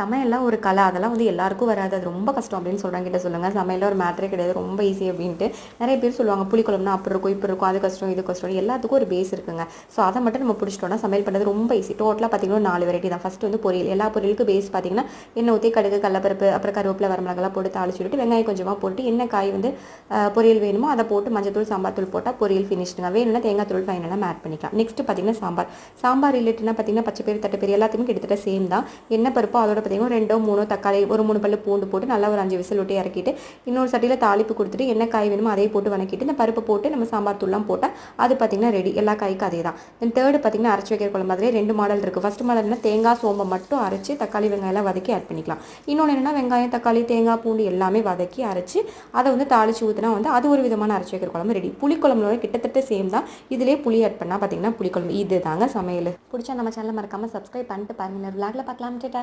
சமையல்லாம் ஒரு கலை. அதெல்லாம் வந்து எல்லாருக்கும் வராது. அது ரொம்ப கஷ்டம் அப்படின்னு சொல்கிறாங்க கிட்ட சொல்லுங்கள் சமையலில் ஒரு மேட்ரே கிடையாது. ரொம்ப ஈஸி அப்படின்ட்டு நிறைய பேர் சொல்லுவாங்க. புளிக்குழம்புனா அப்படி இருக்கும் இப்படி இருக்கும். அது கஷ்டம் இது கஷ்டம். எல்லாத்துக்கும் ஒரு பேஸ் இருக்குங்க. ஸோ அதை மட்டும் நம்ம பிடிச்சிட்டோம்னா சமையல் பண்ணுறது ரொம்ப ஈஸி டோட்டலாக பார்த்தீங்கன்னா நாலு வெரைட்டி தான். ஃபஸ்ட்டு வந்து பொரியல். எல்லா பொரியலுக்கும் பேஸ் பார்த்தீங்கன்னா எண்ணெய் ஊற்றி கடுகு கடலப்பருப்பு அப்புறம் கருவேப்பிலை வரமிளகெல்லாம் போட்டு தாளிச்சு விட்டு வெங்காயம் கொஞ்சமாக போட்டு என்ன காய் வந்து பொரியல் வேணுமோ அதை போட்டு மஞ்சத்தூள் சாம்பார் தூள் போட்டால் பொரியல் ஃபினிஷ்டுங்க வேணும்னா தேங்காய் தூள் ஃபைனலாக ஆட் பண்ணிக்கலாம். நெக்ஸ்ட் பார்த்தீங்கன்னா சாம்பார். சாம்பார் ரிலேட்டட்னா பார்த்தீங்கன்னா பச்சை பேர் தட்டை பேர் எல்லாத்தையுமே கிட்டத்தட்ட சேம் தான். என்ன பருப்போ அதோட பார்த்தீங்கன்னா ரெண்டோ மூணோ தக்காளி ஒரு மூணு பல்லு பூண்டு போட்டு நல்லா ஒரு அஞ்சு விசில் விட்டு இறக்கிட்டு இன்னொரு சட்டியில் தாளிப்பு கொடுத்துட்டு என்ன காய் வேணுமோ அதே போட்டு வணக்கிட்டு இந்த பருப்பை போட்டு நம்ம சாம்பார் தூள்லாம் போட்டால் அது பார்த்தீங்கன்னா ரெடி எல்லா காய்க்கும் அதே தான். தென் தேர்டு பார்த்தீங்கன்னா அரைச்சி வைக்கிற குழம்பு. மாதிரி ரெண்டு மாடல் இருக்குது ஃபஸ்ட் மாடல்னா தேங்காய் சோம்பை மட்டும் அரைச்சி தக்காளி வெங்காயம்லாம் வதக்கி ஆட் பண்ணிக்கலாம். இன்னொன்று என்னென்னா வெங்காயம் தக்காளி தேங்காய் பூண்டு எல்லாமே வதக்கி அரைச்சி அதை வந்து தாளிச்சு ஊற்றினா வந்து அது ஒரு விதமான அரைச்சி வைக்கிற குழம்பு ரெடி புளிக்குழம்புல கிட்டத்தட்ட சேம் தான். இதிலே புளி ஆட் பண்ணால் பார்த்தீங்கன்னா புளிக்குழம்பு இது தாங்க சமையல். பிடிச்சா நம்ம சேனல் மறக்காமல் சப்ஸ்கிரைப் பண்ணிட்டு பாருங்க. விளாக்ல பார்க்கலாம் டேட்டா